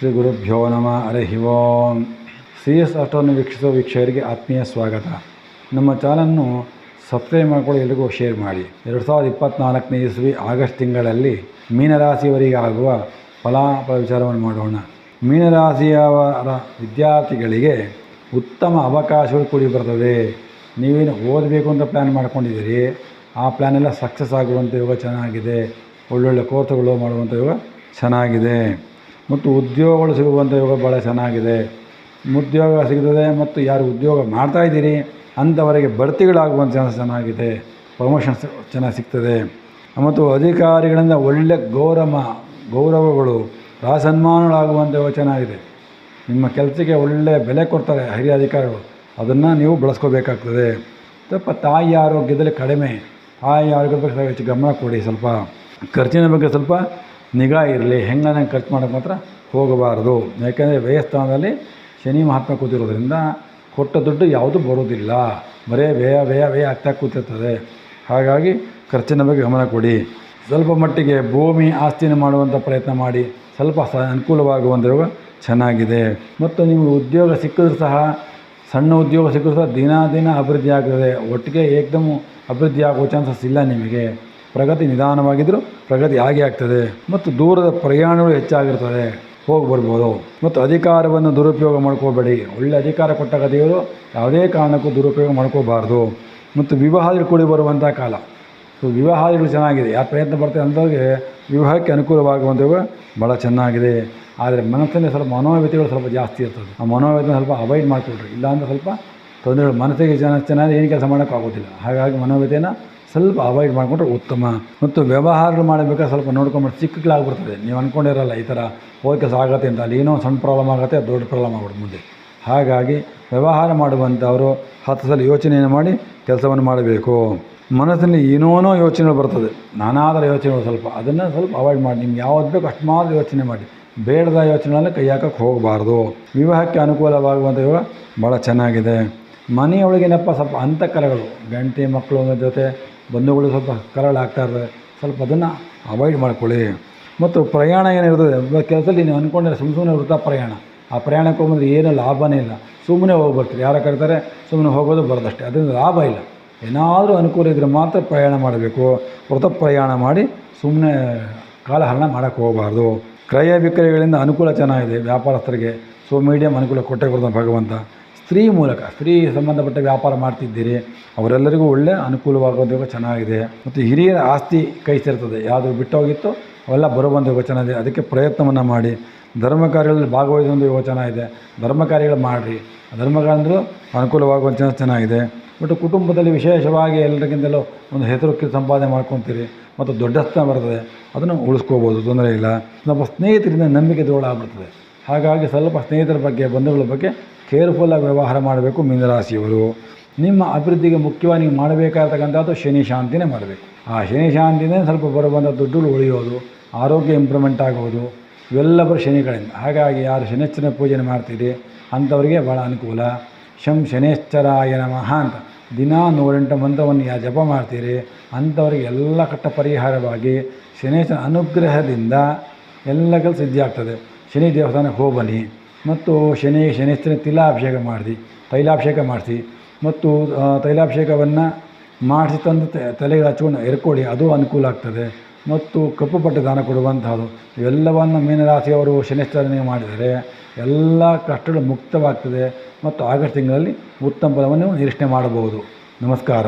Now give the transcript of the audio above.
ಶ್ರೀ ಗುರುಭ್ಯೋ ನಮಃ, ಹರಿ ಓಂ. C S ಆಟೋನ ವೀಕ್ಷಿಸುವ ವೀಕ್ಷಕರಿಗೆ ಆತ್ಮೀಯ ಸ್ವಾಗತ. ನಮ್ಮ ಚಾನಲ್ನು ಸಬ್ಸ್ಕ್ರೈಬ್ ಮಾಡಿಕೊಂಡು ಎಲ್ರಿಗೂ ಶೇರ್ ಮಾಡಿ. ಎರಡು ಸಾವಿರದ ಇಪ್ಪತ್ತ್ನಾಲ್ಕನೇ ಇಸ್ವಿ ಆಗಸ್ಟ್ ತಿಂಗಳಲ್ಲಿ ಮೀನರಾಶಿಯವರಿಗೆ ಆಗುವ ಫಲಾಫಲ ವಿಚಾರವನ್ನು ಮಾಡೋಣ. ಮೀನರಾಶಿಯವರ ವಿದ್ಯಾರ್ಥಿಗಳಿಗೆ ಉತ್ತಮ ಅವಕಾಶಗಳು ಕೂಡಿ ಬರ್ತವೆ ನೀವೇನು ಓದಬೇಕು ಅಂತ ಪ್ಲ್ಯಾನ್ ಮಾಡ್ಕೊಂಡಿದ್ದೀರಿ? ಆ ಪ್ಲ್ಯಾನೆಲ್ಲ ಸಕ್ಸಸ್ ಆಗುವಂಥ ಯೋಗ ಚೆನ್ನಾಗಿದೆ. ಒಳ್ಳೊಳ್ಳೆ ಕೋರ್ಸ್ಗಳು ಮಾಡುವಂಥ ಯೋಗ ಚೆನ್ನಾಗಿದೆ. ಮತ್ತು ಉದ್ಯೋಗಗಳು ಸಿಗುವಂಥ ಯೋಗ ಭಾಳ ಚೆನ್ನಾಗಿದೆ. ಉದ್ಯೋಗ ಸಿಗ್ತದೆ ಮತ್ತು ಯಾರು ಉದ್ಯೋಗ ಮಾಡ್ತಾ ಇದ್ದೀರಿ, ಅಂಥವರಿಗೆ ಬಡ್ತಿಗಳಾಗುವಂಥ ಚಾನ್ಸ್ ಚೆನ್ನಾಗಿದೆ. ಪ್ರಮೋಷನ್ಸ್ ಚೆನ್ನಾಗಿ ಸಿಗ್ತದೆ. ಮತ್ತು ಅಧಿಕಾರಿಗಳಿಂದ ಒಳ್ಳೆ ಗೌರವ ಗೌರವಗಳು ರಾಸನ್ಮಾನಗಳಾಗುವಂಥ ಯೋಗ ಚೆನ್ನಾಗಿದೆ. ನಿಮ್ಮ ಕೆಲಸಕ್ಕೆ ಒಳ್ಳೆಯ ಬೆಲೆ ಕೊಡ್ತಾರೆ ಹಿರಿಯ ಅಧಿಕಾರಿಗಳು. ಅದನ್ನು ನೀವು ಬಳಸ್ಕೋಬೇಕಾಗ್ತದೆ. ಸ್ವಲ್ಪ ತಾಯಿ ಆರೋಗ್ಯದಲ್ಲಿ ಕಡಿಮೆ. ತಾಯಿ ಆರೋಗ್ಯದ ಬಗ್ಗೆ ಹೆಚ್ಚು ಗಮನ ಕೊಡಿ ಸ್ವಲ್ಪ. ಖರ್ಚಿನ ಬಗ್ಗೆ ಸ್ವಲ್ಪ ನಿಗಾ ಇರಲಿ, ಹೆಂಗನ ಖರ್ಚು ಮಾಡೋಕ್ಕೆ ಮಾತ್ರ ಹೋಗಬಾರದು. ಯಾಕೆಂದರೆ ವ್ಯಯಸ್ಥಾನದಲ್ಲಿ ಶನಿ ಮಹಾತ್ಮ ಕೂತಿರೋದ್ರಿಂದ ಕೊಟ್ಟ ದುಡ್ಡು ಯಾವುದೂ ಬರೋದಿಲ್ಲ. ಬರೇ ವ್ಯಯ ವ್ಯಯ ವ್ಯಯ ಆಗ್ತಾ ಕೂತಿರ್ತದೆ. ಹಾಗಾಗಿ ಖರ್ಚಿನ ಬಗ್ಗೆ ಗಮನ ಕೊಡಿ. ಸ್ವಲ್ಪ ಮಟ್ಟಿಗೆ ಭೂಮಿ ಆಸ್ತಿನ ಮಾಡುವಂಥ ಪ್ರಯತ್ನ ಮಾಡಿ. ಸ್ವಲ್ಪ ಸ ಅನುಕೂಲವಾಗುವಂಥ ಚೆನ್ನಾಗಿದೆ. ಮತ್ತು ನಿಮಗೆ ಉದ್ಯೋಗ ಸಿಕ್ಕಿದ್ರೂ ಸಹ, ಸಣ್ಣ ಉದ್ಯೋಗ ಸಿಕ್ಕಿದ್ರು ಸಹ ದಿನ ದಿನ ಅಭಿವೃದ್ಧಿ ಆಗ್ತದೆ. ಒಟ್ಟಿಗೆ ಏಕದಮ್ ಅಭಿವೃದ್ಧಿ ಆಗೋ ಚಾನ್ಸಸ್ ಇಲ್ಲ ನಿಮಗೆ. ಪ್ರಗತಿ ನಿಧಾನವಾಗಿದ್ದರೂ ಪ್ರಗತಿ ಆಗೇ ಆಗ್ತದೆ ಮತ್ತು ದೂರದ ಪ್ರಯಾಣಗಳು ಹೆಚ್ಚಾಗಿರ್ತದೆ. ಹೋಗಿ ಬರ್ಬೋದು. ಮತ್ತು ಅಧಿಕಾರವನ್ನು ದುರುಪಯೋಗ ಮಾಡ್ಕೋಬೇಡಿ. ಒಳ್ಳೆ ಅಧಿಕಾರ ಕೊಟ್ಟಾಗ ದೇವರು ಯಾವುದೇ ಕಾರಣಕ್ಕೂ ದುರುಪಯೋಗ ಮಾಡ್ಕೋಬಾರ್ದು. ಮತ್ತು ವಿವಾಹದಲ್ಲಿ ಕೂಡಿ ಬರುವಂಥ ಕಾಲ. ಸೊ, ವಿವಾಹಗಳು ಚೆನ್ನಾಗಿದೆ. ಯಾರು ಪ್ರಯತ್ನ ಪಡ್ತಾರೆ ಅಂಥವ್ರಿಗೆ ವಿವಾಹಕ್ಕೆ ಅನುಕೂಲವಾಗುವಂಥವು ಭಾಳ ಚೆನ್ನಾಗಿದೆ. ಆದರೆ ಮನಸ್ಸಲ್ಲಿ ಸ್ವಲ್ಪ ಮನೋವ್ಯತೆಗಳು ಸ್ವಲ್ಪ ಜಾಸ್ತಿ ಇರ್ತದೆ. ಆ ಮನೋವ್ಯತೆ ಸ್ವಲ್ಪ ಅವಾಯ್ಡ್ ಮಾಡಿಕೊಡ್ರಿ ಇಲ್ಲಾಂದರೆ ಸ್ವಲ್ಪ ತೊಂದರೆಗಳು ಮನಸ್ಸಿಗೆ ಜನ ಚೆನ್ನಾಗಿ ಏನು ಕೆಲಸ ಮಾಡೋಕ್ಕಾಗೋದಿಲ್ಲ ಹಾಗಾಗಿ ಮನೋವ್ಯತೆಯನ್ನು ಸ್ವಲ್ಪ ಅವಾಯ್ಡ್ ಮಾಡಿಕೊಂಡ್ರೆ ಉತ್ತಮ. ಮತ್ತು ವ್ಯವಹಾರಗಳು ಮಾಡಬೇಕಾದ್ರೆ ಸ್ವಲ್ಪ ನೋಡ್ಕೊಂಬಿಟ್ಟು ಚಿಕ್ಕಗಳಾಗ್ಬಿಡ್ತದೆ ನೀವು ಅಂದ್ಕೊಂಡಿರಲ್ಲ ಈ ಥರ ಹೋದ ಕೆಲಸ ಆಗತ್ತೆ ಅಂತ. ಅಲ್ಲಿ ಏನೋ ಸಣ್ಣ ಪ್ರಾಬ್ಲಮ್ ಆಗುತ್ತೆ, ದೊಡ್ಡ ಪ್ರಾಬ್ಲಮ್ ಆಗ್ಬಿಡುತ್ತೆ ಮುಂದೆ. ಹಾಗಾಗಿ ವ್ಯವಹಾರ ಮಾಡುವಂಥವರು ಹತ್ತು ಸಲ ಯೋಚನೆಯನ್ನು ಮಾಡಿ ಕೆಲಸವನ್ನು ಮಾಡಬೇಕು. ಮನಸ್ಸಿನಲ್ಲಿ ಏನೋನೋ ಯೋಚನೆಗಳು ಬರ್ತದೆ. ನಾನಾದ ಯೋಚನೆಗಳು ಸ್ವಲ್ಪ. ಅದನ್ನು ಸ್ವಲ್ಪ ಅವಾಯ್ಡ್ ಮಾಡಿ. ನಿಮ್ಗೆ ಯಾವ್ದು ಬೇಕು ಅಷ್ಟು ಮಾತ್ರ ಯೋಚನೆ ಮಾಡಿ. ಬೇಡದ ಯೋಚನೆಗಳನ್ನು ಕೈ ಹಾಕಕ್ಕೆ ಹೋಗಬಾರ್ದು. ವಿವಾಹಕ್ಕೆ ಅನುಕೂಲವಾಗುವಂಥ ಯೋಗ ಭಾಳ ಚೆನ್ನಾಗಿದೆ. ಮನೆಯೊಳಗೇನಪ್ಪ ಸ್ವಲ್ಪ ಅಂತಃಕರಗಳು ಗಂಟೆ ಮಕ್ಕಳು ಜೊತೆ ಬಂಧುಗಳು ಸ್ವಲ್ಪ ಇರ್ತದೆ ಸ್ವಲ್ಪ ಅದನ್ನು ಅವಾಯ್ಡ್ ಮಾಡ್ಕೊಳ್ಳಿ. ಮತ್ತು ಪ್ರಯಾಣ ಏನಿರ್ತದೆ ಕೆಲಸದಲ್ಲಿ ನೀವು ಅಂದ್ಕೊಂಡ್ರೆ ಸುಮ್ಮ ಸುಮ್ಮನೆ ವೃತ್ತ ಪ್ರಯಾಣ. ಆ ಪ್ರಯಾಣಕ್ಕೆ ಹೋಗ್ಬಂದ್ರೆ ಏನೂ ಲಾಭನೇ ಇಲ್ಲ. ಸುಮ್ಮನೆ ಹೋಗಿ ಬರ್ತೀರಿ. ಯಾರೋ ಕರೀತಾರೆ ಸುಮ್ಮನೆ ಹೋಗೋದು ಬರೋದಷ್ಟೇ. ಅದರಿಂದ ಲಾಭ ಇಲ್ಲ. ಏನಾದರೂ ಅನುಕೂಲ ಇದ್ದರೆ ಮಾತ್ರ ಪ್ರಯಾಣ ಮಾಡಬೇಕು. ವೃತ ಪ್ರಯಾಣ ಮಾಡಿ ಸುಮ್ಮನೆ ಕಾಲಹರಣ ಮಾಡೋಕ್ಕೆ ಹೋಗಬಾರ್ದು. ಕ್ರಯ ವಿಕ್ರಯಗಳಿಂದ ಅನುಕೂಲ ಚೆನ್ನಾಗಿದೆ ವ್ಯಾಪಾರಸ್ಥರಿಗೆ. ಸೊ ಮೀಡಿಯಮ್ ಅನುಕೂಲ ಕೊಟ್ಟೆ ಕೊಡ್ತಾನೆ ಭಗವಂತ. ಸ್ತ್ರೀ ಮೂಲಕ, ಸ್ತ್ರೀ ಸಂಬಂಧಪಟ್ಟ ವ್ಯಾಪಾರ ಮಾಡ್ತಿದ್ದೀರಿ, ಅವರೆಲ್ಲರಿಗೂ ಒಳ್ಳೆ ಅನುಕೂಲವಾಗೋದು ಚೆನ್ನಾಗಿದೆ. ಮತ್ತು ಹಿರಿಯರ ಆಸ್ತಿ ಕೈ ಸೇರ್ತದೆ. ಯಾವುದು ಬಿಟ್ಟೋಗಿತ್ತು ಅವೆಲ್ಲ ಯೋಗ ಚೆನ್ನಾಗಿದೆ. ಅದಕ್ಕೆ ಪ್ರಯತ್ನವನ್ನು ಮಾಡಿ. ಧರ್ಮ ಕಾರ್ಯಗಳಲ್ಲಿ ಭಾಗವಹಿಸುವಂಥ ಯೋಗ ಚೆನ್ನಾಗಿದೆ. ಧರ್ಮ ಕಾರ್ಯಗಳು ಮಾಡಿರಿ. ಧರ್ಮ ಅನುಕೂಲವಾಗುವಂಥ ಚೆನ್ನಾಗಿದೆ. ಬಟ್ ಕುಟುಂಬದಲ್ಲಿ ವಿಶೇಷವಾಗಿ ಎಲ್ಲರಿಗಿಂತಲೂ ಒಂದು ಹೆಸರು ಸಂಪಾದನೆ ಮಾಡ್ಕೊತೀರಿ. ಮತ್ತು ದೊಡ್ಡ ಸ್ಥಾನ ಬರ್ತದೆ. ಅದನ್ನು ಉಳಿಸ್ಕೋಬೋದು. ತೊಂದರೆ ಇಲ್ಲ. ನಮ್ಮ ಸ್ನೇಹಿತರಿಂದ ನಂಬಿಕೆ ಆಗ್ಬಿಡ್ತದೆ. ಹಾಗಾಗಿ ಸ್ವಲ್ಪ ಸ್ನೇಹಿತರ ಬಗ್ಗೆ, ಬಂಧುಗಳ ಬಗ್ಗೆ ಕೇರ್ಫುಲ್ಲಾಗಿ ವ್ಯವಹಾರ ಮಾಡಬೇಕು ಮೀನರಾಶಿಯವರು. ನಿಮ್ಮ ಅಭಿವೃದ್ಧಿಗೆ ಮುಖ್ಯವಾಗಿ ನೀವು ಮಾಡಬೇಕಾಗಿರ್ತಕ್ಕಂಥದ್ದು ಶನಿ ಶಾಂತಿನೇ ಮಾಡಬೇಕು. ಆ ಶನಿ ಶಾಂತಿನೇ ಸ್ವಲ್ಪ ಬರುವಂಥ ದುಡ್ಡು ಉಳಿಯೋದು, ಆರೋಗ್ಯ ಇಂಪ್ರೂವ್ಮೆಂಟ್ ಆಗೋದು ಇವೆಲ್ಲ ಬರೋ ಶನಿಗಳಿಂದ. ಹಾಗಾಗಿ ಯಾರು ಶನಿಶ್ಚರ ಪೂಜೆ ಮಾಡ್ತೀರಿ ಅಂಥವರಿಗೆ ಭಾಳ ಅನುಕೂಲ. ಶಂ ಶನೇಶ್ಚರಾಯ ನಮಃ ಅಂತ. ದಿನ ನೂರೆಂಟು ಮಂತ್ರವನ್ನು ಯಾ ಜಪ ಮಾಡ್ತೀರಿ ಅಂಥವರಿಗೆ ಎಲ್ಲ ಕಟ್ಟ ಪರಿಹಾರವಾಗಿ ಶನೇಶ್ವರ ಅನುಗ್ರಹದಿಂದ ಎಲ್ಲ ಕೆಲಸ ಸಿದ್ಧಿ ಆಗ್ತದೆ ಶನಿ ದೇವಸ್ಥಾನಕ್ಕೆ ಹೋಗಿ ಮತ್ತು ಶನಿ ಶನೇಶ್ವರ ತಿಲಾಭಿಷೇಕ ಮಾಡಿಸಿ ತೈಲಾಭಿಷೇಕ ಮಾಡಿಸಿ. ಮತ್ತು ತೈಲಾಭಿಷೇಕವನ್ನು ಮಾಡಿಸಿ ತಂದು ತಲೆಗೆ ಹಚ್ಕೊಂಡು ಎರ್ಕೊಳ್ಳಿ ಅದು ಅನುಕೂಲ ಆಗ್ತದೆ. ಮತ್ತು ಕಪ್ಪು ಬಟ್ಟೆ ದಾನ ಕೊಡುವಂಥದ್ದು ಇವೆಲ್ಲವನ್ನು ಮೀನರಾಶಿಯವರು ಶನಿಶ್ಚರಣೆ ಮಾಡಿದರೆ ಎಲ್ಲ ಕಷ್ಟಗಳು ಮುಕ್ತವಾಗ್ತದೆ. ಮತ್ತು ಆಗಸ್ಟ್ ತಿಂಗಳಲ್ಲಿ ಉತ್ತಮ ಫಲವನ್ನು ನಿರೀಕ್ಷಣೆ ಮಾಡಬಹುದು. ನಮಸ್ಕಾರ.